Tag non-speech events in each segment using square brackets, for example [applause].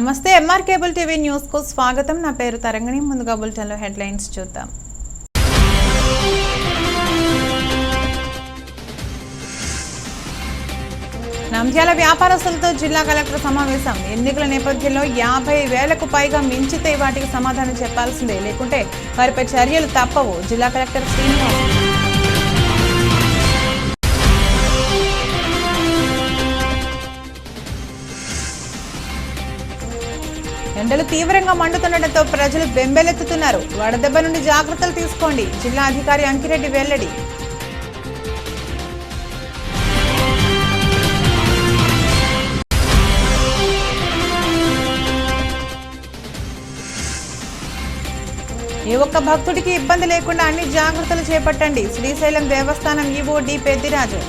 నమస్తే MR cable TV న్యూస్కు స్వాగతం. నా పేరు తరంగిణి. ముందుగా బులెటిన్లో హెడ్లైన్స్ చూద్దాం. నంద్యాల వ్యాపారస్తులతో జిల్లా కలెక్టర్ సమావేశం. ఎన్నికల నేపథ్యంలో యాభై వేలకు పైగా మించితే వాటికి సమాధానం చెప్పాల్సిందే. లేకుంటే వారిపై చర్యలు తప్పవు. జిల్లా కలెక్టర్ శ్రీనివాస్ ఎండలు తీవ్రంగా మండుతుండటంతో ప్రజలు బెంబెలెత్తుతున్నారు. వడదెబ్బ నుండి జాగ్రత్తలు తీసుకోండి. జిల్లా అధికారి అంకిరెడ్డి వెల్లడి. ఏ ఒక్క భక్తుడికి ఇబ్బంది లేకుండా అన్ని జాగ్రత్తలు చేపట్టండి. శ్రీశైలం దేవస్థానం ఈవో డి పెద్దిరాజు.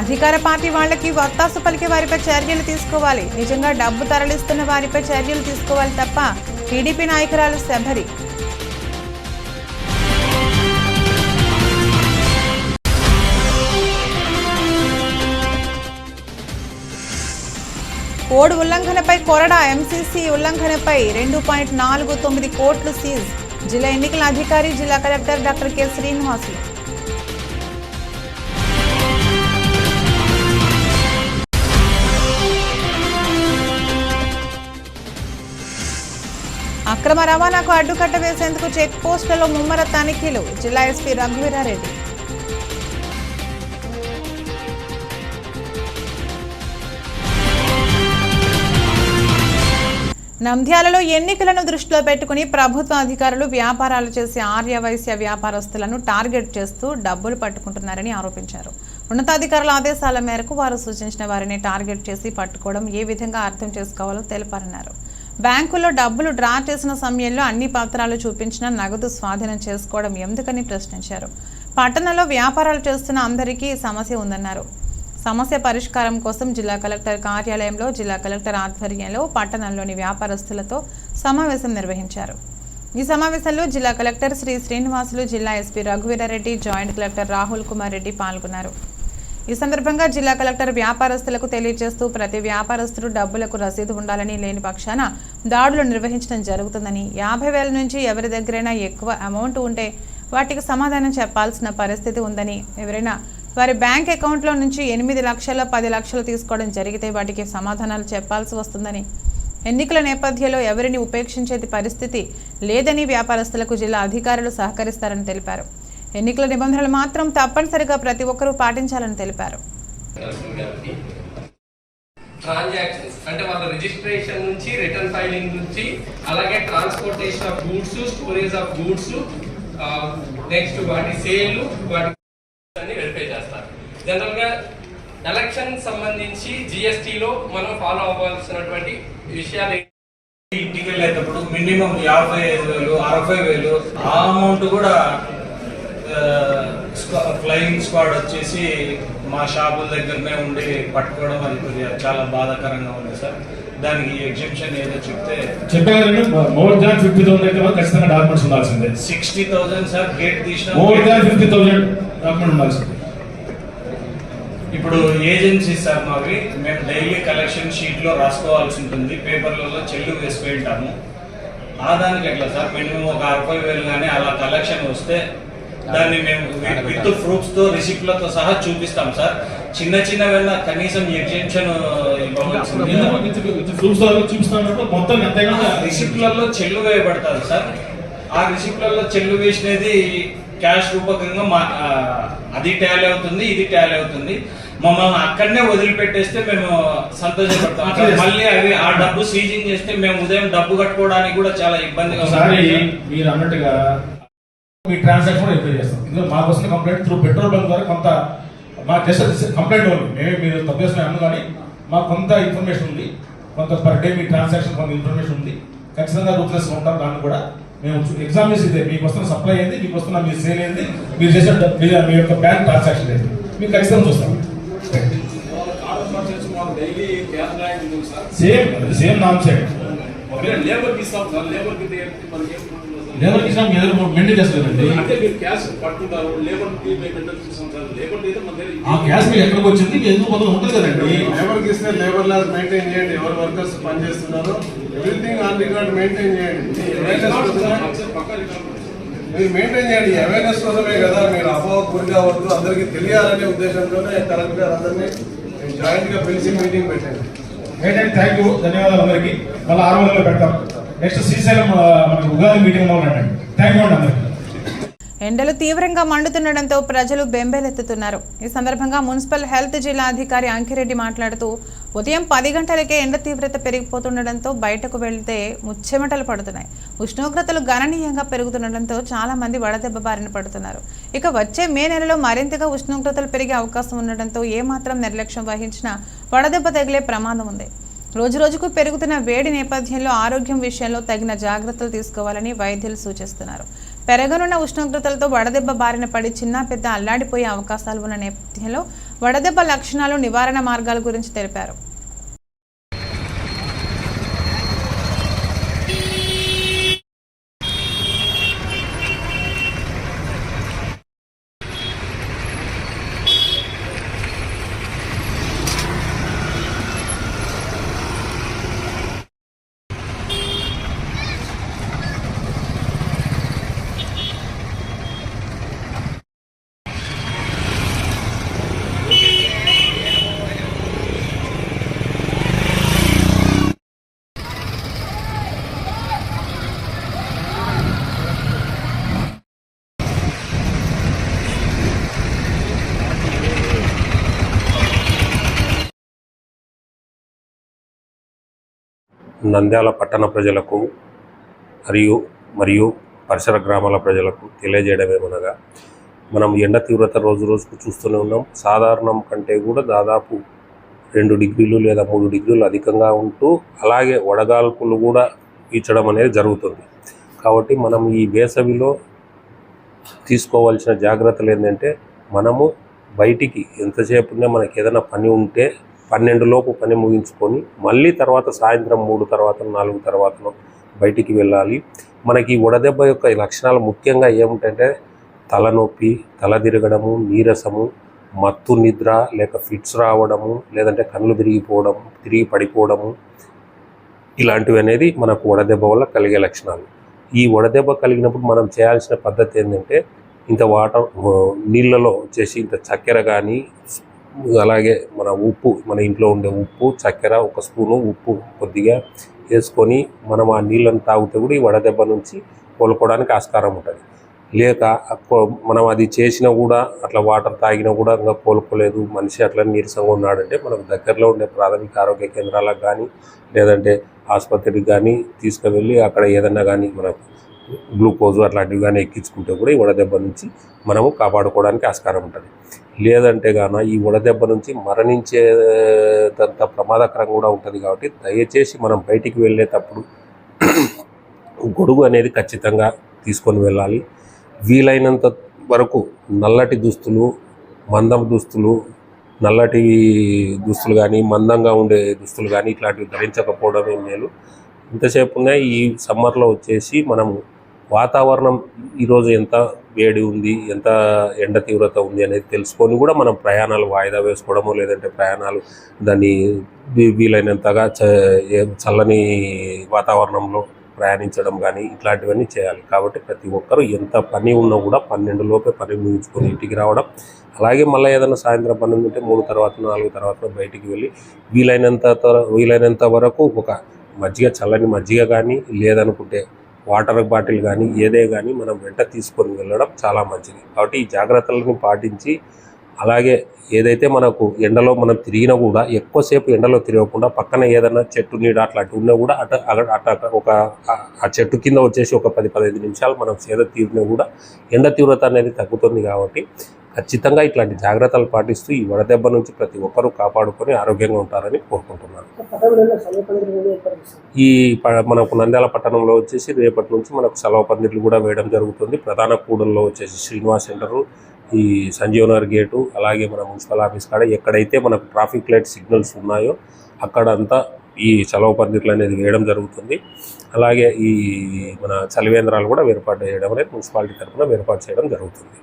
అధికార పార్టీ వాళ్ళకి వత్తాసు పలికే వారిపై చర్యలు తీసుకోవాలి. నిజంగా డబ్బు తరలిస్తున్న వారిపై చర్యలు తీసుకోవాలి తప్ప టీడీపీ నాయకురాలు శబరి. కోడ్ ఉల్లంఘనపై కొరడా ఎంసీసీ ఉల్లంఘనపై రెండు పాయింట్ నాలుగు తొమ్మిది కోట్లు సీజ్. జిల్లా ఎన్నికల అధికారి జిల్లా కలెక్టర్ డాక్టర్ కె. శ్రీనివాసులు. అక్రమ రవాణాకు అడ్డుకట్ట వేసేందుకు చెక్ పోస్టులలో ముమ్మర తనిఖీలు. జిల్లా ఎస్పీ రఘువీరారెడ్డి. నంద్యాలలో ఎన్నికలను దృష్టిలో పెట్టుకుని ప్రభుత్వ అధికారులు వ్యాపారాలు చేసే ఆర్యవైశ్య వ్యాపారస్తులను టార్గెట్ చేస్తూ డబ్బులు పట్టుకుంటున్నారని ఆరోపించారు. ఉన్నతాధికారుల ఆదేశాల మేరకు వారు సూచించిన వారిని టార్గెట్ చేసి పట్టుకోవడం ఏ విధంగా అర్థం చేసుకోవాలో తెలిపారన్నారు బ్యాంకులో డబ్బులు డ్రా చేసిన సమయంలో అన్ని పత్రాలు చూపించిన నగదు స్వాధీనం చేసుకోవడం ఎందుకని ప్రశ్నించారు? పట్టణంలో వ్యాపారాలు చేస్తున్న అందరికీ ఈ సమస్య ఉందన్నారు. సమస్య పరిష్కారం కోసం జిల్లా కలెక్టర్ కార్యాలయంలో జిల్లా కలెక్టర్ ఆధ్వర్యంలో పట్టణంలోని వ్యాపారస్తులతో సమావేశం నిర్వహించారు. ఈ సమావేశంలో జిల్లా కలెక్టర్ శ్రీ శ్రీనివాసులు జిల్లా SP Raghuveera Reddy joint collector Rahul Kumar Reddy పాల్గొన్నారు. ఈ సందర్భంగా జిల్లా కలెక్టర్ వ్యాపారస్తులకు తెలియజేస్తూ ప్రతి వ్యాపారస్తుడు డబ్బులకు రసీదు ఉండాలని లేని పక్షాన దాడులు నిర్వహించడం జరుగుతుందని యాభై వేల నుంచి ఎవరి దగ్గరైనా ఎక్కువ అమౌంట్ ఉంటే వాటికి సమాధానం చెప్పాల్సిన పరిస్థితి ఉందని ఎవరైనా వారి బ్యాంక్ అకౌంట్లో నుంచి ఎనిమిది లక్షల పది లక్షలు తీసుకోవడం జరిగితే వాటికి సమాధానాలు చెప్పాల్సి వస్తుందని. ఎన్నికల నేపథ్యంలో ఎవరిని ఉపేక్షించేది పరిస్థితి లేదని వ్యాపారస్తులకు జిల్లా అధికారులు సహకరిస్తారని తెలిపారు. ఎన్నికల నిబంధనలు మాత్రం తప్పనిసరిగా ప్రతి ఒక్కరూ పాటించాలని తెలిపారు ట్రాన్సాక్షన్స్ అంటే వాళ్ళ రిజిస్ట్రేషన్ నుంచి రిటర్న్ ఫైలింగ్ నుంచి అలాగే transportation of goods storage of goods next వాటి సేల్ వాటి అన్ని వెరిఫై చేస్తారు జనరల్గా ఎలక్షన్ సంబంధించి GST లో మనం ఫాలో అవ్వాల్సినటువంటి విషయాలు? ఇంటికి వెళ్ళేటప్పుడు మినిమం యాభై ఐదు వేలు అరవై వేలు ఆ అమౌంట్ కూడా ఫ్లయింగ్ స్క్వాడ్ వచ్చేసి మా షాపుల దగ్గరనే ఉండి పట్టుకోవడం అది కొద్దిగా చాలా బాధాకరంగా ఉంది సార్. దానికి ఎగ్జిబిషన్ ఏదో చెప్తే చెప్పారు మోర్ దాన్ ఫిఫ్టీ థౌసండ్ అయితే ఖచ్చితంగా డాక్యుమెంట్స్ ఉండాల్సిందే. సిక్స్టీ థౌసండ్ సార్ గేట్ తీసిన more than fifty thousand document ఉండాల్సిందే. ఇప్పుడు ఏజెన్సీ సార్ మావి మేము డైలీ కలెక్షన్ షీట్లో రాసుకోవాల్సి ఉంటుంది. పేపర్లలో చెల్లు ఆ దానికి ఎట్లా సార్? మినిమం ఒక అరవై వేలు కానీ అలా కలెక్షన్ వస్తే దాన్ని మేము విత్ ప్రూఫ్స్తో రిసిప్ట్లతో సహా చూపిస్తాం సార్. చిన్న చిన్నవైనా కనీసం ఎగ్జిబిషన్ రిసిప్ట్లలో చెల్లు వేయబడతారు సార్. ఆ రిసిప్ట్లలో చెల్లు వేసినది క్యాష్ రూపకంగా మా అది టాలీ అవుతుంది ఇది టాలీ అవుతుంది. మమ్మల్ని అక్కడనే వదిలిపెట్టేస్తే మేము సంతోషపడతాం. మళ్ళీ అవి ఆ డబ్బు సీజింగ్ చేస్తే మేము ఉదయం డబ్బు కట్టుకోవడానికి కూడా చాలా ఇబ్బందిగా మీరు అన్నట్టుగా మీ ట్రాన్సాక్షన్ కూడా ఎంటర్ చేస్తాం ఇందులో మాకు వస్తున్న కంప్లైంట్ త్రూ పెట్రోల్ బంక్ ద్వారా కొంత మా జస్ట్ కంప్లైంట్ ఉంది మేమే మీరు తప్పు అన్ను కానీ మాకు కొంత ఇన్ఫర్మేషన్ ఉంది కొంత పర్ డే మీ ట్రాన్సాక్షన్ కొంత ఇన్ఫర్మేషన్ ఉంది ఖచ్చితంగా రూత్లెస్ ఉంటాం దాన్ని కూడా మేము ఎగ్జామ్ చేసి ఇదే మీకు వస్తున్న సప్లై అయింది మీకు వస్తున్న మీ సేల్ ఏంది మీరు చేసిన మీ యొక్క బ్యాంక్ ట్రాన్సాక్షన్ అయింది మీకు ఖచ్చితంగా చూస్తాం సేమ్ సేమ్ నామ్ సేమ్ లేబర్కి ఇస్తాం సార్ లేబర్కి మనకి లేబర్ కిసాన్ మీ దగ్గర మెయింటైన్ చేస్తారండి. అంటే మీరు క్యాష్ పట్టుకుంటారు లేబర్ అయితే మన దగ్గర ఆ గ్యాస్ మీకు ఎక్కడికి వచ్చింది? ఎందుకు మొత్తం ఉంటుంది కదండి. లేబర్కి ఇస్తే లేబర్ లాస్ మెయింటైన్ చేయండి ఎవరు వర్కర్స్ పని చేస్తున్నారు ఎవ్రీథింగ్ ఆన్ రికార్డ్ మెయింటైన్ చేయండి. మీరు మెయింటైన్ చేయండి అవేర్నెస్ కోసమే కదా మీరు అపోహ గురి కావద్దు అందరికీ తెలియాలనే ఉద్దేశంతోనే కరెక్ట్గా అందరినీ జాయింట్గా పిలిచి మీటింగ్ పెట్టండి ఏంటంటే థ్యాంక్ యూ ధన్యవాదాలు అందరికీ. మళ్ళీ ఆరు వందలు పెడతాం. నెక్స్ట్ శ్రీశైలం ఉగాది మీటింగ్లో ఉండండి థ్యాంక్ యూ అండి అందరికీ. ఎండలు తీవ్రంగా మండుతుండటంతో ప్రజలు బెంబేలెత్తుతున్నారు. ఈ సందర్భంగా మున్సిపల్ హెల్త్ జిల్లా అధికారి అంకిరెడ్డి మాట్లాడుతూ ఉదయం పది గంటలకే ఎండ తీవ్రత పెరిగిపోతుండటంతో బయటకు వెళ్తే ముచ్చెమటలు పడుతున్నాయి. ఉష్ణోగ్రతలు గణనీయంగా పెరుగుతుండటంతో చాలా మంది వడదెబ్బ బారిన పడుతున్నారు. ఇక వచ్చే మే నెలలో మరింతగా ఉష్ణోగ్రతలు పెరిగే అవకాశం ఉండటంతో ఏమాత్రం నిర్లక్ష్యం వహించినా వడదెబ్బ తగిలే ప్రమాదం ఉంది. రోజు రోజుకు పెరుగుతున్న వేడి నేపథ్యంలో ఆరోగ్యం విషయంలో తగిన జాగ్రత్తలు తీసుకోవాలని వైద్యులు సూచిస్తున్నారు. పెరగనున్న ఉష్ణోగ్రతలతో వడదెబ్బ బారిన పడి చిన్న పెద్ద అల్లాడిపోయే అవకాశాలు ఉన్న నేపథ్యంలో వడదెబ్బ లక్షణాలు నివారణ మార్గాల గురించి తెలిపారు. నంద్యాల పట్టణ ప్రజలకు మరియు మరియు పరిసర గ్రామాల ప్రజలకు తెలియజేయడమేమనగా మనం ఎండ తీవ్రత రోజు రోజుకు చూస్తూనే ఉన్నాం. సాధారణం కంటే కూడా దాదాపు రెండు డిగ్రీలు లేదా మూడు డిగ్రీలు అధికంగా ఉంటూ అలాగే వడగాల్పులు కూడా ఇచ్చడం అనేది జరుగుతుంది. కాబట్టి మనం ఈ వేసవిలో తీసుకోవాల్సిన జాగ్రత్తలు ఏంటంటే మనము బయటికి ఎంతసేపునే మనకి ఏదైనా పని ఉంటే పన్నెండులోపు పని ముగించుకొని మళ్ళీ తర్వాత సాయంత్రం మూడు తర్వాత నాలుగు తర్వాత బయటికి వెళ్ళాలి. మనకి ఈ వడదెబ్బ యొక్క లక్షణాలు ముఖ్యంగా ఏమిటంటే తలనొప్పి తల తిరగడము నీరసము మత్తు నిద్ర లేక ఫిట్స్ రావడము లేదంటే కళ్ళు తిరిగిపోవడం తిరిగి పడిపోవడము ఇలాంటివి అనేది మనకు వడదెబ్బ వల్ల కలిగే లక్షణాలు. ఈ వడదెబ్బ కలిగినప్పుడు మనం చేయాల్సిన పద్ధతి ఏంటంటే ఇంత వాటర్ నీళ్ళలో వచ్చేసి ఇంత చక్కెర కానీ అలాగే మన ఉప్పు మన ఇంట్లో ఉండే ఉప్పు చక్కెర ఒక స్పూను ఉప్పు కొద్దిగా వేసుకొని మనం ఆ నీళ్ళని తాగితే కూడా ఈ వడదెబ్బ నుంచి కోలుకోవడానికి ఆస్కారం ఉంటుంది. లేక మనం అది చేసినా కూడా అట్లా వాటర్ తాగినా కూడా ఇంకా కోలుకోలేదు. మనిషి అట్లా నీరసంగా ఉన్నాడంటే మనకు దగ్గరలో ఉండే ప్రాథమిక ఆరోగ్య కేంద్రాలకు కానీ లేదంటే ఆసుపత్రికి కానీ తీసుకువెళ్ళి అక్కడ ఏదన్నా కానీ మనకు గ్లూకోజ్ అట్లాంటివి కానీ ఎక్కించుకుంటే కూడా ఈ వడదెబ్బ నుంచి మనము కాపాడుకోవడానికి ఆస్కారం ఉంటుంది. లేదంటే గాన ఈ వడదెబ్బ నుంచి మరణించేంత ప్రమాదకరం కూడా ఉంటుంది కాబట్టి దయచేసి మనం బయటికి వెళ్ళేటప్పుడు [clears throat] గొడుగు అనేది ఖచ్చితంగా తీసుకొని వెళ్ళాలి. వీలైనంత వరకు నల్లటి దుస్తులు మందం దుస్తులు నల్లటి దుస్తులు కానీ మందంగా ఉండే దుస్తులు కానీ ఇట్లాంటివి ధరించకపోవడమే మేలు. ఇంతసేపు ఉన్నాయి ఈ సమ్మర్లో వచ్చేసి మనము వాతావరణం ఈరోజు ఎంత వేడి ఉంది ఎంత ఎండ తీవ్రత ఉంది అనేది తెలుసుకొని కూడా మనం ప్రయాణాలు వాయిదా వేసుకోవడము లేదంటే ప్రయాణాలు దాన్ని వీలైనంతగా చ చల్లని వాతావరణంలో ప్రయాణించడం కానీ ఇట్లాంటివన్నీ చేయాలి. కాబట్టి ప్రతి ఒక్కరూ ఎంత పని ఉన్నా కూడా పన్నెండు లోపే పని ముగించుకొని ఇంటికి రావడం అలాగే మళ్ళీ ఏదైనా సాయంత్రం పని ఉంటే మూడు తర్వాత నాలుగు తర్వాత బయటికి వెళ్ళి వీలైనంత వీలైనంత వరకు ఒక మజ్జిగ చల్లని మజ్జిగ కానీ లేదనుకుంటే వాటర్ బాటిల్ కానీ ఏదే కానీ మనం వెంట తీసుకొని వెళ్ళడం చాలా మంచిది. కాబట్టి ఈ జాగ్రత్తలను పాటించి అలాగే ఏదైతే మనకు ఎండలో మనం తిరిగినా కూడా ఎక్కువసేపు ఎండలో తిరగకుండా పక్కన ఏదైనా చెట్టు నీడ అట్లాంటివి ఉన్నా కూడా అట అగ- అట ఒక ఆ చెట్టు కింద వచ్చేసి ఒక పది పదిహేను నిమిషాలు మనం సేద తీరినా కూడా ఎండ తీవ్రత అనేది తగ్గుతుంది కాబట్టి ఖచ్చితంగా ఇట్లాంటి జాగ్రత్తలు పాటిస్తూ ఈ వడదెబ్బ నుంచి ప్రతి ఒక్కరూ కాపాడుకొని ఆరోగ్యంగా ఉంటారని కోరుకుంటున్నాను. ఈ ప- మనకు నంద్యాల పట్టణంలో వచ్చేసి రేపటి నుంచి మనకు సెలవు పందిర్లు కూడా వేయడం జరుగుతుంది. ప్రధాన కూడల్లో వచ్చేసి శ్రీనివాస్ సెంటరు ఈ సంజీవనగర్ గేటు అలాగే మన మున్సిపల్ ఆఫీస్ కాడ ఎక్కడైతే మనకు ట్రాఫిక్ లైట్ సిగ్నల్స్ ఉన్నాయో అక్కడంతా ఈ చలవ పద్ధతులు అనేది వేయడం జరుగుతుంది. అలాగే ఈ మన చలివేంద్రాలు కూడా ఏర్పాటు చేయడం అనేది మున్సిపాలిటీ తరఫున ఏర్పాటు చేయడం జరుగుతుంది.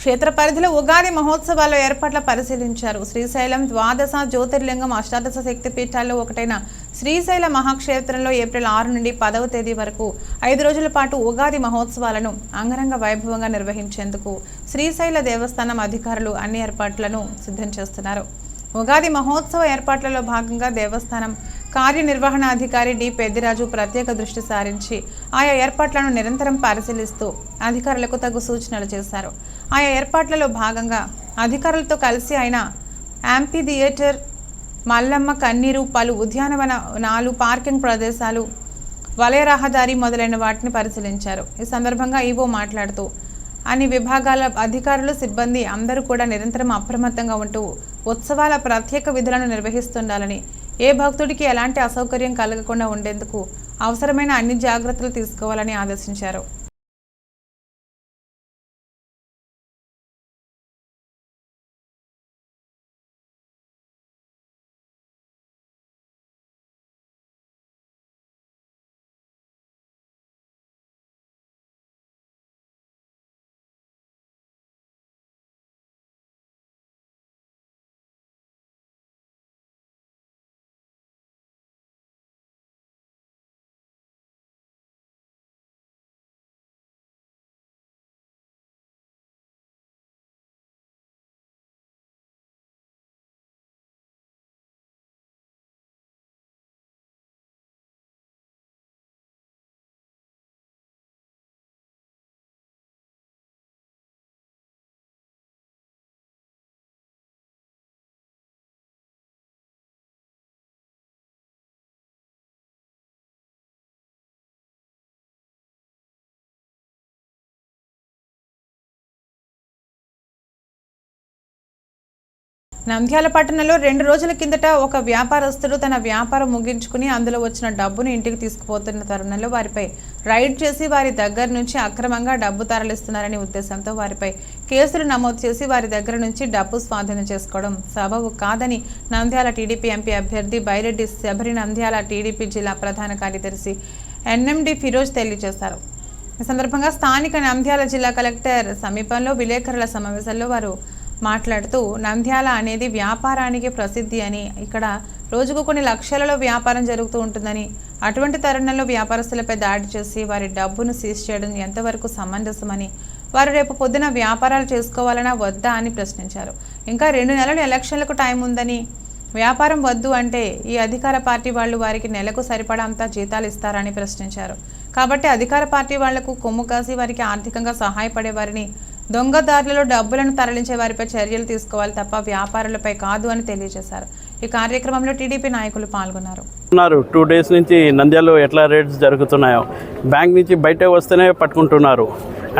క్షేత్ర పరిధిలో ఉగాది మహోత్సవాల ఏర్పాట్ల పరిశీలించారు. శ్రీశైలం ద్వాదశ జ్యోతిర్లింగం అష్టాదశ శక్తి పీఠాల్లో ఒకటైన శ్రీశైల మహాక్షేత్రంలో ఏప్రిల్ ఆరు నుండి పదవ తేదీ వరకు ఐదు రోజుల పాటు ఉగాది మహోత్సవాలను అంగరంగ వైభవంగా నిర్వహించేందుకు శ్రీశైల దేవస్థానం అధికారులు అన్ని ఏర్పాట్లను సిద్ధం చేస్తున్నారు. ఉగాది మహోత్సవ ఏర్పాట్లలో భాగంగా దేవస్థానం కార్యనిర్వహణాధికారి డి. పెద్దిరాజు ప్రత్యేక దృష్టి సారించి ఆయా ఏర్పాట్లను నిరంతరం పరిశీలిస్తూ అధికారులకు తగు సూచనలు చేశారు. ఆయా ఏర్పాట్లలో భాగంగా అధికారులతో కలిసి ఆయన యాంపీ థియేటర్ మల్లమ్మ కన్నీరు పలు ఉద్యానవనాలు పార్కింగ్ ప్రదేశాలు వలయ రహదారి మొదలైన వాటిని పరిశీలించారు. ఈ సందర్భంగా ఈవో మాట్లాడుతూ అన్ని విభాగాల అధికారులు సిబ్బంది అందరూ కూడా నిరంతరం అప్రమత్తంగా ఉంటూ ఉత్సవాల ప్రత్యేక విధులను నిర్వహిస్తుండాలని ఏ భక్తుడికి ఎలాంటి అసౌకర్యం కలగకుండా ఉండేందుకు అవసరమైన అన్ని జాగ్రత్తలు తీసుకోవాలని ఆదేశించారు. నంద్యాల పట్టణంలో రెండు రోజుల కిందట ఒక వ్యాపారస్తుడు తన వ్యాపారం ముగించుకుని అందులో వచ్చిన డబ్బును ఇంటికి తీసుకుపోతున్న తరుణంలో వారిపై రైడ్ చేసి వారి దగ్గర నుంచి అక్రమంగా డబ్బు తరలిస్తున్నారనే ఉద్దేశంతో వారిపై కేసులు నమోదు చేసి వారి దగ్గర నుంచి డబ్బు స్వాధీనం చేసుకోవడం సబబు కాదని నంద్యాల టీడీపీ ఎంపీ అభ్యర్థి బైరెడ్డి శబరి నంద్యాల టీడీపీ జిల్లా ప్రధాన కార్యదర్శి ఎన్ఎండి ఫిరోజ్ తెలియజేశారు. ఈ సందర్భంగా స్థానిక నంద్యాల జిల్లా కలెక్టర్ సమీపంలో విలేకరుల సమావేశంలో వారు మాట్లాడుతూ నంద్యాల అనేది వ్యాపారానికి ప్రసిద్ధి అని ఇక్కడ రోజుకు కొన్ని లక్షలలో వ్యాపారం జరుగుతూ ఉంటుందని అటువంటి తరుణంలో వ్యాపారస్తులపై దాడి చేసి వారి డబ్బును సీజ్ చేయడం ఎంతవరకు సమంజసమని వారు రేపు పొద్దున వ్యాపారాలు చేసుకోవాలనా వద్దా అని ప్రశ్నించారు. ఇంకా రెండు నెలలు ఎలక్షన్లకు టైం ఉందని వ్యాపారం వద్దు అంటే ఈ అధికార పార్టీ వాళ్ళు వారికి నెలకు సరిపడంతా జీతాలు ఇస్తారని ప్రశ్నించారు. కాబట్టి అధికార పార్టీ వాళ్ళకు కొమ్ము కాసి వారికి ఆర్థికంగా సహాయపడే వారిని దొంగదారులలో డబ్బులను తరలించే వారిపై చర్యలు తీసుకోవాలి తప్ప వ్యాపారులపై కాదు అని తెలియజేశారు. ఈ కార్యక్రమంలో టీడీపీ నాయకులు పాల్గొన్నారు. ఉన్నారు. టూ డేస్ నుంచి నంద్యాలలో ఎట్లా రేట్స్ జరుగుతున్నాయో బ్యాంక్ నుంచి బయట వస్తేనే పట్టుకుంటున్నారు.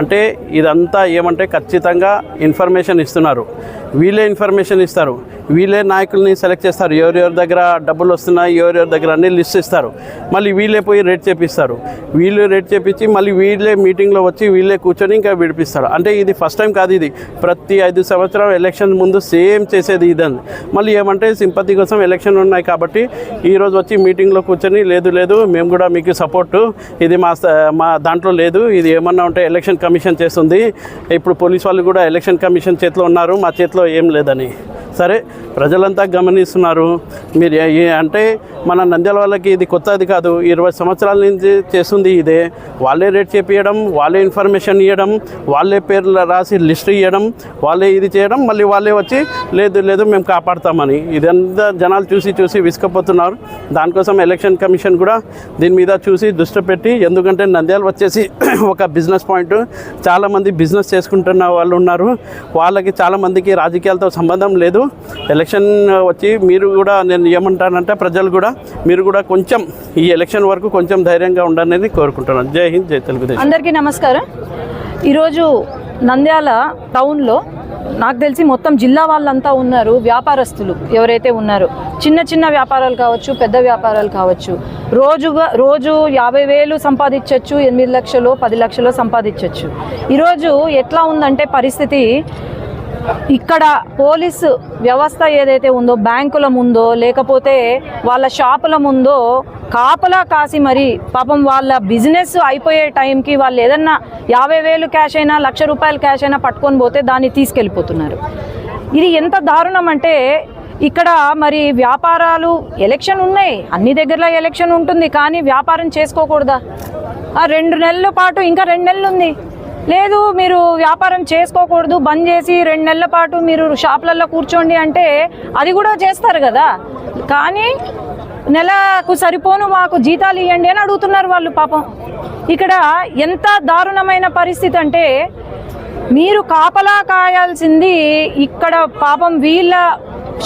అంటే ఇదంతా ఏమంటే ఖచ్చితంగా ఇన్ఫర్మేషన్ ఇస్తున్నారు. వీళ్ళే ఇన్ఫర్మేషన్ ఇస్తారు. వీళ్ళే నాయకుల్ని సెలెక్ట్ చేస్తారు. ఎవరెవరి దగ్గర డబ్బులు వస్తున్నాయి ఎవరెవరి దగ్గర అన్ని లిస్ట్ ఇస్తారు. మళ్ళీ వీళ్ళే పోయి రేట్ చేపిస్తారు. వీళ్ళు రేట్ చేపించి మళ్ళీ వీళ్ళే మీటింగ్లో వచ్చి వీళ్ళే కూర్చొని ఇంకా విడిపిస్తారు. అంటే ఇది ఫస్ట్ టైం కాదు ఇది. ప్రతి ఐదు సంవత్సరాలు ఎలక్షన్ ముందు సేమ్ చేసేది ఇదని. మళ్ళీ ఏమంటే సింపతి కోసం ఎలక్షన్ ఉన్నాయి కాబట్టి ఈరోజు వచ్చి మీటింగ్లో కూర్చొని లేదు లేదు మేము కూడా మీకు సపోర్టు ఇది మా మా దాంట్లో లేదు. ఇది ఏమన్నా ఉంటే ఎలక్షన్ కమిషన్ చేస్తుంది. ఇప్పుడు పోలీస్ వాళ్ళు కూడా ఎలక్షన్ కమిషన్ చేతిలో ఉన్నారు. మా చేతిలో ఏం లేదని. సరే ప్రజలంతా గమనిస్తున్నారు. మీరు ఏ- అంటే మన నంద్యాల వాళ్ళకి ఇది కొత్తది కాదు. ఇరవై సంవత్సరాల నుంచి చేస్తుంది ఇదే. వాళ్ళే రేట్ చెప్పియడం వాళ్ళే ఇన్ఫర్మేషన్ ఇవ్వడం వాళ్ళే పేర్లు రాసి లిస్ట్ ఇవ్వడం వాళ్ళే ఇది చేయడం మళ్ళీ వాళ్ళే వచ్చి లేదు లేదు మేము కాపాడతామని. ఇదంతా జనాలు చూసి చూసి విసుకపోతున్నారు దానికోసం ఎలక్షన్ కమిషన్ కూడా దీని మీద చూసి దృష్టి పెట్టి ఎందుకంటే నంద్యాల వచ్చేసి [clears throat] ఒక బిజినెస్ పాయింట్. చాలామంది బిజినెస్ చేసుకుంటున్న వాళ్ళు ఉన్నారు. వాళ్ళకి చాలామందికి రాజకీయాలతో సంబంధం లేదు. ఎలక్షన్ వచ్చి మీరు కూడా నేను ఏమంటానంటే ప్రజలు కూడా మీరు కూడా కొంచెం ఈ ఎలక్షన్ వరకు కొంచెం ధైర్యంగా ఉండాలని కోరుకుంటున్నాను. జై హింద్ జై తెలుగుదేశం. అందరికీ నమస్కారం. ఈరోజు నంద్యాల టౌన్లో నాకు తెలిసి మొత్తం జిల్లా వాళ్ళంతా ఉన్నారు వ్యాపారస్తులు ఎవరైతే ఉన్నారో. చిన్న చిన్న వ్యాపారాలు కావచ్చు పెద్ద వ్యాపారాలు కావచ్చు. రోజుగా రోజు యాభై వేలు సంపాదించవచ్చు ఎనిమిది లక్షలు పది లక్షలు సంపాదించవచ్చు ఈరోజు ఎట్లా ఉందంటే పరిస్థితి ఇక్కడ పోలీసు వ్యవస్థ ఏదైతే ఉందో బ్యాంకుల ముందో లేకపోతే వాళ్ళ షాపుల ముందో కాపలా కాసి మరి పాపం వాళ్ళ బిజినెస్ అయిపోయే టైంకి వాళ్ళు ఏదన్నా యాభై వేలు క్యాష్ అయినా లక్ష రూపాయలు క్యాష్ అయినా పట్టుకొని పోతే దాన్ని తీసుకెళ్ళిపోతున్నారు. ఇది ఎంత దారుణం అంటే ఇక్కడ మరి వ్యాపారాలు ఎలక్షన్ ఉన్నాయి. అన్ని దగ్గరలో ఎలక్షన్ ఉంటుంది కానీ వ్యాపారం చేసుకోకూడదా? ఆ రెండు నెలల పాటు ఇంకా రెండు నెలలు ఉంది. లేదు మీరు వ్యాపారం చేసుకోకూడదు బంద్ చేసి రెండు నెలల పాటు మీరు షాపులలో కూర్చోండి అంటే అది కూడా చేస్తారు కదా. కానీ నెలకు సరిపోను మాకు జీతాలు ఇవ్వండి అని అడుగుతున్నారు వాళ్ళు పాపం. ఇక్కడ ఎంత దారుణమైన పరిస్థితి అంటే మీరు కాపలా కాయాల్సింది ఇక్కడ పాపం వీళ్ళ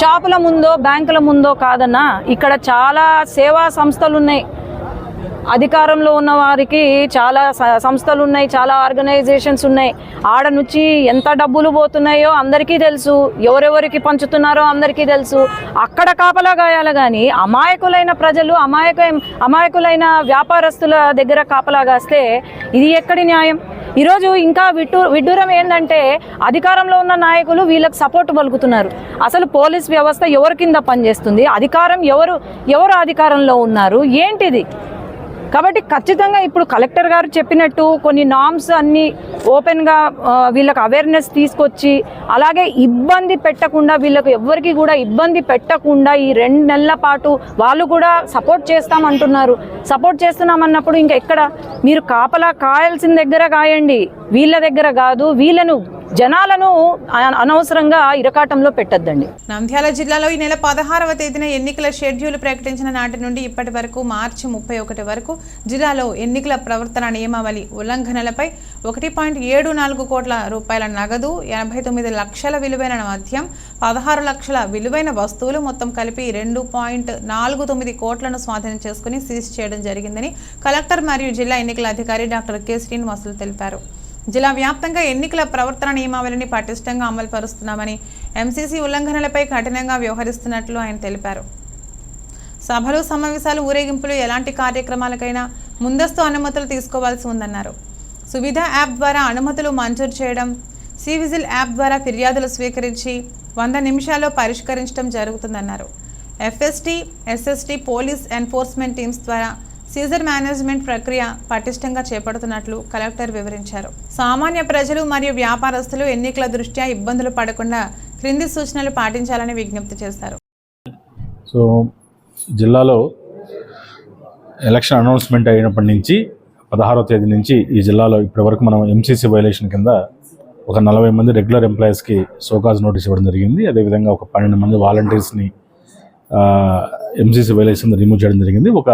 షాపుల ముందో బ్యాంకుల ముందో కాదన్నా ఇక్కడ చాలా సేవా సంస్థలు ఉన్నాయి. అధికారంలో ఉన్న వారికి చాలా సంస్థలు ఉన్నాయి చాలా ఆర్గనైజేషన్స్ ఉన్నాయి. ఆడ నుంచి ఎంత డబ్బులు పోతున్నాయో అందరికీ తెలుసు. ఎవరెవరికి పంచుతున్నారో అందరికీ తెలుసు. అక్కడ కాపలా గాయాలి కానీ అమాయకులైన ప్రజలు అమాయక అమాయకులైన వ్యాపారస్తుల దగ్గర కాపలా కాస్తే ఇది ఎక్కడి న్యాయం? ఈరోజు ఇంకా విడ్డూ విడ్డూరం ఏంటంటే అధికారంలో ఉన్న నాయకులు వీళ్ళకి సపోర్ట్ పలుకుతున్నారు. అసలు పోలీస్ వ్యవస్థ ఎవరి కింద పనిచేస్తుంది? అధికారం ఎవరు ఎవరు అధికారంలో ఉన్నారు? ఏంటిది? కాబట్టి ఖచ్చితంగా ఇప్పుడు కలెక్టర్ గారు చెప్పినట్టు కొన్ని నామ్స్ అన్నీ ఓపెన్గా వీళ్ళకి అవేర్నెస్ తీసుకొచ్చి అలాగే ఇబ్బంది పెట్టకుండా వీళ్ళకి ఎవ్వరికి కూడా ఇబ్బంది పెట్టకుండా ఈ రెండు నెలల పాటు వాళ్ళు కూడా సపోర్ట్ చేస్తామంటున్నారు. సపోర్ట్ చేస్తున్నామన్నప్పుడు ఇంకా ఎక్కడ? మీరు కాపలా కాయాల్సిన దగ్గర కాయండి. వీళ్ళ దగ్గర కాదు వీళ్ళను జనాలను అనవసరంగా ఇరకాటంలో పెట్టద్దండి. నంద్యాల జిల్లాలో ఈ నెల పదహారవ తేదీన ఎన్నికల షెడ్యూల్ ప్రకటించిన నాటి నుండి ఇప్పటి వరకు మార్చి ముప్పై ఒకటి వరకు జిల్లాలో ఎన్నికల ప్రవర్తన నియమావళి ఉల్లంఘనలపై ఒకటి పాయింట్ ఏడు నాలుగు కోట్ల రూపాయల నగదు ఎనభై తొమ్మిది లక్షల విలువైన మద్యం పదహారు లక్షల విలువైన వస్తువులు మొత్తం కలిపి రెండు పాయింట్ నాలుగు తొమ్మిది కోట్లను స్వాధీనం చేసుకుని సీజ్ చేయడం జరిగిందని కలెక్టర్ మరియు జిల్లా ఎన్నికల అధికారి డాక్టర్ కె. శ్రీనివాసులు తెలిపారు. జిల్లా వ్యాప్తంగా ఎన్నికల ప్రవర్తన నియమావళిని పటిష్టంగా అమలు పరుస్తున్నామని ఎంసీసీ ఉల్లంఘనలపై కఠినంగా వ్యవహరిస్తున్నట్లు ఆయన తెలిపారు. సభలు సమావేశాలు ఊరేగింపులు ఎలాంటి కార్యక్రమాలకైనా ముందస్తు అనుమతులు తీసుకోవాల్సి ఉందన్నారు. సువిధ యాప్ ద్వారా అనుమతులు మంజూరు చేయడం సివిజిల్ యాప్ ద్వారా ఫిర్యాదులు స్వీకరించి వంద నిమిషాల్లో పరిష్కరించడం జరుగుతుందన్నారు. FST SST police enforcement teams ద్వారా సీజర్ మేనేజ్మెంట్ ప్రక్రియ పటిష్టంగా చేపడుతున్నట్లు కలెక్టర్ వివరించారు. సామాన్య ప్రజలు మరియు వ్యాపారస్తులు ఎన్నికల దృష్ట్యా ఇబ్బందులు పడకుండా క్రింది సూచనలు పాటించాలని విజ్ఞప్తి చేశారు. సో జిల్లాలో ఎలక్షన్ అనౌన్స్మెంట్ అయినప్పటి నుంచి పదహారో తేదీ నుంచి ఈ జిల్లాలో ఇప్పటివరకు మనం ఎంసీసీ వైలేషన్ కింద ఒక నలభై మంది రెగ్యులర్ ఎంప్లాయీస్కి సోకాజ్ నోటీస్ ఇవ్వడం జరిగింది. అదేవిధంగా ఒక పన్నెండు మంది వాలంటీర్స్ని ఎంసీసీ వైలేషన్ రిమూవ్ చేయడం జరిగింది. ఒక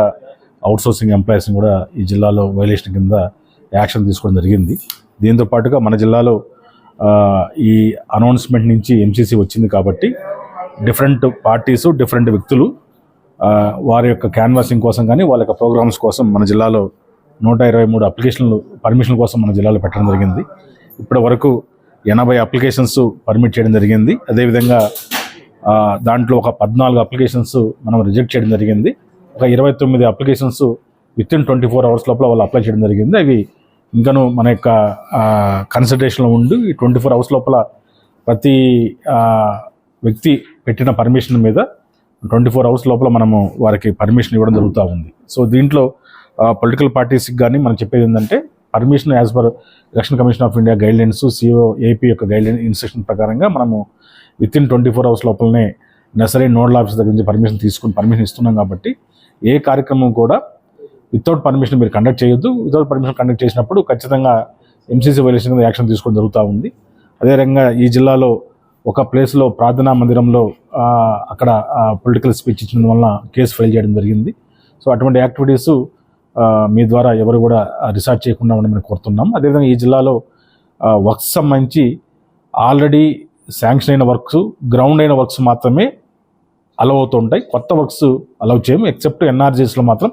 అవుట్సోర్సింగ్ ఎంప్లాయీస్ని కూడా ఈ జిల్లాలో వైలేషన్ కింద యాక్షన్ తీసుకోవడం జరిగింది. దీంతో పాటుగా మన జిల్లాలో ఈ అనౌన్స్మెంట్ నుంచి ఎంసీసీ వచ్చింది కాబట్టి డిఫరెంట్ పార్టీసు డిఫరెంట్ వ్యక్తులు వారి యొక్క క్యాన్వాసింగ్ కోసం కానీ వాళ్ళ యొక్క ప్రోగ్రామ్స్ కోసం మన జిల్లాలో నూట ఇరవై మూడు అప్లికేషన్లు పర్మిషన్ కోసం మన జిల్లాలో పెట్టడం జరిగింది. ఇప్పటి వరకు ఎనభై అప్లికేషన్స్ పర్మిట్ చేయడం జరిగింది. అదేవిధంగా దాంట్లో ఒక పద్నాలుగు అప్లికేషన్స్ మనం రిజెక్ట్ చేయడం జరిగింది. ఒక ఇరవై తొమ్మిది applications within twenty four hours లోపల వాళ్ళు అప్లై చేయడం జరిగింది. అవి ఇంకను మన యొక్క కన్సల్టేషన్లో ఉండి ఈ ట్వంటీ ఫోర్ అవర్స్ లోపల ప్రతి వ్యక్తి పెట్టిన పర్మిషన్ మీద ట్వంటీ ఫోర్ అవర్స్ లోపల మనము వారికి పర్మిషన్ ఇవ్వడం జరుగుతూ ఉంది. సో దీంట్లో పొలిటికల్ పార్టీస్కి కానీ మనం చెప్పేది ఏంటంటే permission as per Election Commission of India guidelines CEO AP యొక్క గైడ్లైన్ ఇన్స్ట్రక్షన్ ప్రకారంగా మనము within twenty four hours లోపలనే నెసరీ నోడల్ ఆఫీస్ దగ్గర నుంచి పర్మిషన్ తీసుకుని పర్మిషన్ ఇస్తున్నాం కాబట్టి ఏ కార్యక్రమం కూడా వితౌట్ పర్మిషన్ మీరు కండక్ట్ చేయొద్దు. వితౌట్ పర్మిషన్ కండక్ట్ చేసినప్పుడు ఖచ్చితంగా ఎంసీసీ వైలేషన్ కింద యాక్షన్ తీసుకోవడం జరుగుతూ ఉంది. అదేవిధంగా ఈ జిల్లాలో ఒక ప్లేస్లో ప్రార్థనా మందిరంలో అక్కడ పొలిటికల్ స్పీచ్ ఇచ్చిన వలన కేసు ఫైల్ చేయడం జరిగింది. సో అటువంటి యాక్టివిటీస్ మీ ద్వారా ఎవరు కూడా రిసార్ట్ చేయకుండా ఉండమని కోరుతున్నాం. అదేవిధంగా ఈ జిల్లాలో వర్క్స్ సంబంధించి ఆల్రెడీ శాంక్షన్ అయిన వర్క్స్ గ్రౌండ్ అయిన వర్క్స్ మాత్రమే అలవ్ అవుతుంటాయి. కొత్త వర్క్స్ అలవ్ చేయము. ఎక్సెప్ట్ ఎన్ఆర్జీస్లో మాత్రం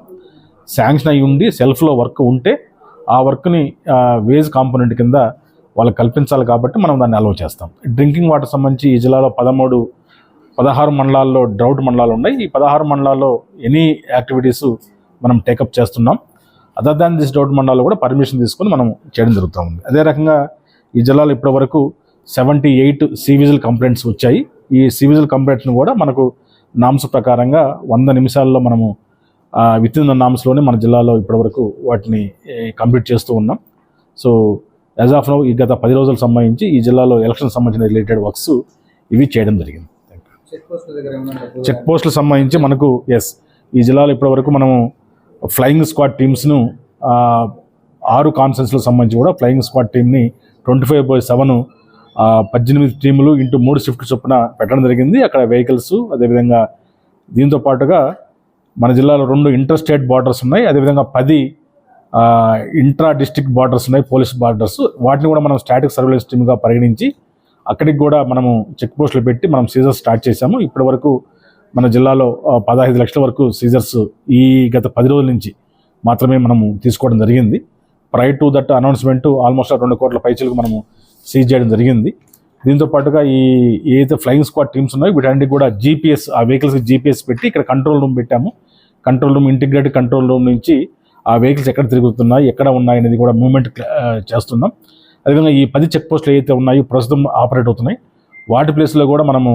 శాంక్షన్ అయి ఉండి సెల్ఫ్లో వర్క్ ఉంటే ఆ వర్క్ని వేజ్ కాంపోనెంట్ కింద వాళ్ళకి కల్పించాలి కాబట్టి మనం దాన్ని అలవ్ చేస్తాం. డ్రింకింగ్ వాటర్ సంబంధించి ఈ జిల్లాలో పదమూడు పదహారు మండలాల్లో డ్రౌట్ మండలాలు ఉన్నాయి. ఈ పదహారు మండలాల్లో ఎనీ యాక్టివిటీస్ మనం టేకప్ చేస్తున్నాం. అదర్ దాన్ దిస్ డౌట్ మండలాల్లో కూడా పర్మిషన్ తీసుకొని మనం చేయడం జరుగుతూ ఉంది. అదే రకంగా ఈ జిల్లాలో ఇప్పటి వరకు సెవెంటీ ఎయిట్ సివిజిల్ కంప్లైంట్స్ వచ్చాయి. ఈ సివిజిల్ కంప్లైంట్స్ను కూడా మనకు నామ్స్ ప్రకారంగా వంద నిమిషాల్లో మనము విత్ ఇన్ ద నామ్స్లోనే మన జిల్లాలో ఇప్పటివరకు వాటిని కంప్లీట్ చేస్తూ ఉన్నాం. సో యాజ్ ఆఫ్ నౌ ఈ గత పది రోజులకు సంబంధించి ఈ జిల్లాలో ఎలక్షన్ సంబంధించిన రిలేటెడ్ వర్క్స్ ఇవి చేయడం జరిగింది. చెక్ పోస్టులకు సంబంధించి మనకు ఎస్ ఈ జిల్లాలో ఇప్పటివరకు మనము ఫ్లయింగ్ స్క్వాడ్ టీమ్స్ను ఆరు కాన్ఫరెన్స్లకు సంబంధించి కూడా ఫ్లయింగ్ స్క్వాడ్ టీమ్ని ట్వంటీ ఫైవ్ బై సెవెన్ పద్దెనిమిది టీములు ఇంటూ మూడు షిఫ్ట్ చొప్పున పెట్టడం జరిగింది. అక్కడ వెహికల్స్ అదేవిధంగా దీంతో పాటుగా మన జిల్లాలో రెండు ఇంటర్ స్టేట్ బార్డర్స్ ఉన్నాయి. అదేవిధంగా పది ఇంట్రా డిస్ట్రిక్ట్ బార్డర్స్ ఉన్నాయి పోలీస్ బార్డర్స్. వాటిని కూడా మనం స్టాటిక్ సర్వేలెన్స్ టీమ్గా పరిగణించి అక్కడికి కూడా మనము చెక్ పోస్టులు పెట్టి మనం సీజర్స్ స్టార్ట్ చేశాము. ఇప్పటి వరకు మన జిల్లాలో పదహైదు లక్షల వరకు సీజర్స్ ఈ గత పది రోజుల నుంచి మాత్రమే మనము తీసుకోవడం జరిగింది. Prior to that announcement almost రెండు కోట్ల పైచలకు మనము సీజ్ చేయడం జరిగింది. దీంతో పాటుగా ఈ ఏదైతే ఫ్లయింగ్ స్క్వాడ్ టీమ్స్ ఉన్నాయో వీటన్నిటికి కూడా జీపీఎస్ ఆ వెహికల్స్కి జీపీఎస్ పెట్టి ఇక్కడ కంట్రోల్ రూమ్ పెట్టాము. Control room integrated control room నుంచి ఆ వెహికల్స్ ఎక్కడ తిరుగుతున్నాయి ఎక్కడ ఉన్నాయి అనేది కూడా మూవ్మెంట్ చేస్తున్నాం. అదేవిధంగా ఈ పది చెక్ పోస్టులు ఏవైతే ఉన్నాయో ప్రస్తుతం ఆపరేట్ అవుతున్నాయి. వాటి ప్లేస్లో కూడా మనము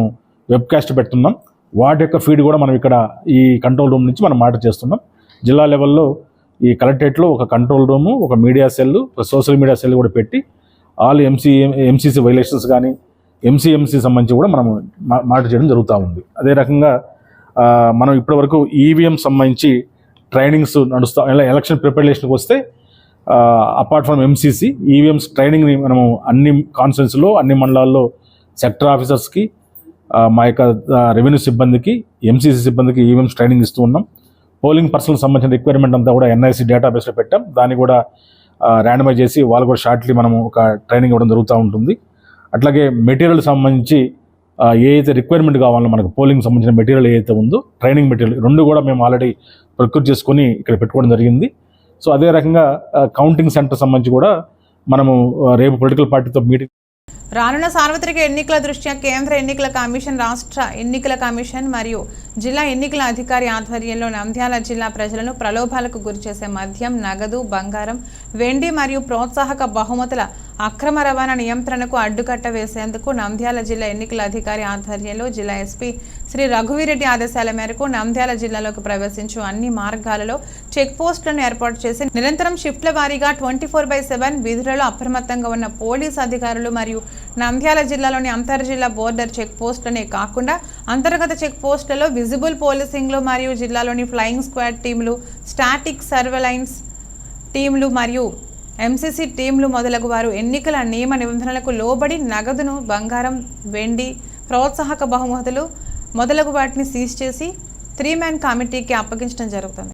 వెబ్కాస్ట్ పెడుతున్నాం. వాటి యొక్క ఫీడ్ కూడా మనం ఇక్కడ ఈ కంట్రోల్ రూమ్ నుంచి మనం మాట చేస్తున్నాం. జిల్లా లెవెల్లో ఈ కలెక్టరేట్లో ఒక కంట్రోల్ రూము ఒక మీడియా సెల్ ఒక సోషల్ మీడియా సెల్ కూడా పెట్టి ఆల్ ఎంసీ ఎంసీసీ వైలేషన్స్ కానీ ఎంసీఎంసీ సంబంధించి కూడా మనం మా- మాట చేయడం జరుగుతూ ఉంది. అదే రకంగా మనం ఇప్పటివరకు ఈవీఎం సంబంధించి ట్రైనింగ్స్ నడుస్తా ఇలా ఎలక్షన్ ప్రిపరేషన్కి వస్తే అపార్ట్ ఫ్రమ్ ఎంసీసీ ఈవీఎంస్ ట్రైనింగ్ని మనము అన్ని కాన్ఫరెన్స్లో అన్ని మండలాల్లో సెక్టర్ ఆఫీసర్స్కి మా యొక్క రెవెన్యూ సిబ్బందికి ఎంసీసీ సిబ్బందికి ఈవీఎంస్ ట్రైనింగ్ ఇస్తూ ఉన్నాం. పోలింగ్ పర్సనల్ సంబంధించిన రిక్వైర్మెంట్ అంతా కూడా ఎన్ఐసి డేటాబేస్లో పెట్టాం. దాన్ని కూడా ర్యాండమైజ్ చేసి వాళ్ళు కూడా షార్ట్లీ మనము ఒక ట్రైనింగ్ ఇవ్వడం జరుగుతూ ఉంటుంది. అట్లాగే మెటీరియల్ సంబంధించి ఏదైతే రిక్వైర్మెంట్ కావాలో మనకు పోలింగ్ సంబంధించిన మెటీరియల్ ఏదైతే ఉందో ట్రైనింగ్ మెటీరియల్ రెండు కూడా మేము ఆల్రెడీ ప్రొక్యూర్ చేసుకొని ఇక్కడ పెట్టుకోవడం జరిగింది. సో అదే రకంగా కౌంటింగ్ సెంటర్ సంబంధించి కూడా మనము రేపు పొలిటికల్ పార్టీతో మీటింగ్ రానున్న సార్వత్రిక ఎన్నికల దృష్ట్యా కేంద్ర ఎన్నికల కమిషన్ రాష్ట్ర ఎన్నికల కమిషన్ మరియు జిల్లా ఎన్నికల అధికారి ఆధ్వర్యంలో నంద్యాల జిల్లా ప్రజలను ప్రలోభాలకు గురిచేసే మద్యం నగదు బంగారం వెండి మరియు ప్రోత్సాహక బహుమతుల అక్రమ రవాణా నియంత్రణకు అడ్డుకట్ట వేసేందుకు నంద్యాల జిల్లా ఎన్నికల అధికారి ఆధ్వర్యంలో జిల్లా ఎస్పీ శ్రీ రఘువీరెడ్డి ఆదేశాల మేరకు నంద్యాల జిల్లాలోకి ప్రవేశించు అన్ని మార్గాలలో చెక్ పోస్టులను ఏర్పాటు చేసి నిరంతరం షిఫ్ట్ల వారీగా ట్వంటీ ఫోర్ బై సెవెన్ విధులలో అప్రమత్తంగా ఉన్న పోలీస్ అధికారులు మరియు నంద్యాల జిల్లాలోని అంతర్జిల్లా బోర్డర్ చెక్ పోస్టులనే కాకుండా అంతర్గత చెక్ పోస్టులలో విజిబుల్ పోలీసింగ్లు మరియు జిల్లాలోని ఫ్లయింగ్ స్క్వాడ్ టీంలు స్టాటిక్ సర్వెలైన్స్ టీంలు మరియు ఎంసీసీ టీంలు మొదలగు వారు ఎన్నికల నియమ నిబంధనలకు లోబడి నగదును బంగారం వెండి ప్రోత్సాహక బహుమతులు మొదలగు వాటిని సీజ్ చేసి త్రీ మ్యాన్ కమిటీకి అప్పగించడం జరుగుతుంది.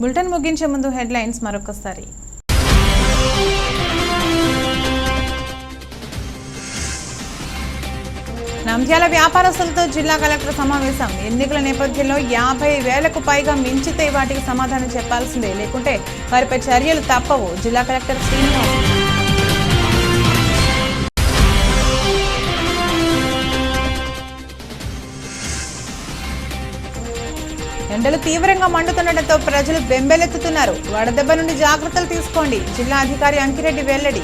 బులెటిన్ ముగించే ముందు హెడ్లైన్స్ మరొకసారి. నంద్యాల వ్యాపారస్తులతో జిల్లా కలెక్టర్ సమావేశం. ఎన్నికల నేపథ్యంలో యాభై వేలకు పైగా మించితే వాటికి సమాధానం చెప్పాల్సిందే. లేకుంటే వారిపై చర్యలు తప్పవు. జిల్లా కలెక్టర్ శ్రీనివాస్. ఎండలు తీవ్రంగా మండుతుండటంతో ప్రజలు బెంబెలెత్తుతున్నారు. వడదెబ్బ నుండి జాగ్రత్తలు తీసుకోండి. జిల్లా అధికారి అంకిరెడ్డి వెల్లడి.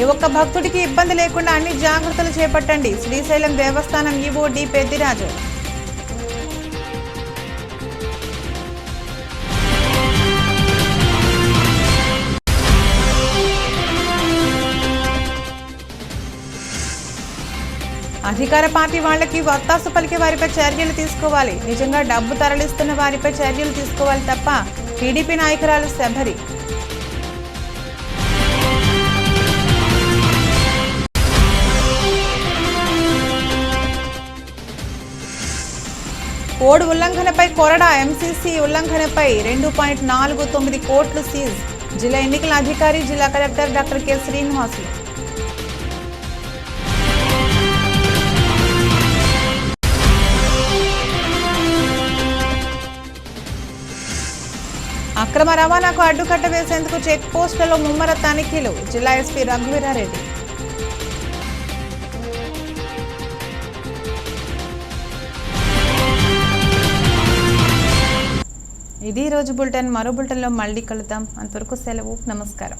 ఏ ఒక్క భక్తుడికి ఇబ్బంది లేకుండా అన్ని జాగ్రత్తలు చేపట్టండి. శ్రీశైలం దేవస్థానం ఈవో డి పెద్దిరాజు. అధికార పార్టీ వాళ్ళకి వత్తాసు పలికే వారిపై చర్యలు తీసుకోవాలి. నిజంగా డబ్బు తరలిస్తున్న వారిపై చర్యలు తీసుకోవాలి తప్ప టీడీపీ నాయకురాలు శబరి. కోడ్ ఉల్లంఘనపై కొరడా ఎంసీసీ ఉల్లంఘనపై రెండు పాయింట్ నాలుగు తొమ్మిది కోట్లు సీజ్. జిల్లా ఎన్నికల అధికారి జిల్లా కలెక్టర్ డాక్టర్ కె. శ్రీనివాసులు. అక్రమ రవాణాకు అడ్డుకట్ట వేసేందుకు చెక్ పోస్టులలో ముమ్మర తనిఖీలు. జిల్లా ఎస్పీ రఘువీరారెడ్డి. ఇది రోజు బులెటిన్. మరో బులెటిన్లో మళ్ళీ కలుద్దాం. అంతవరకు సెలవు. నమస్కారం.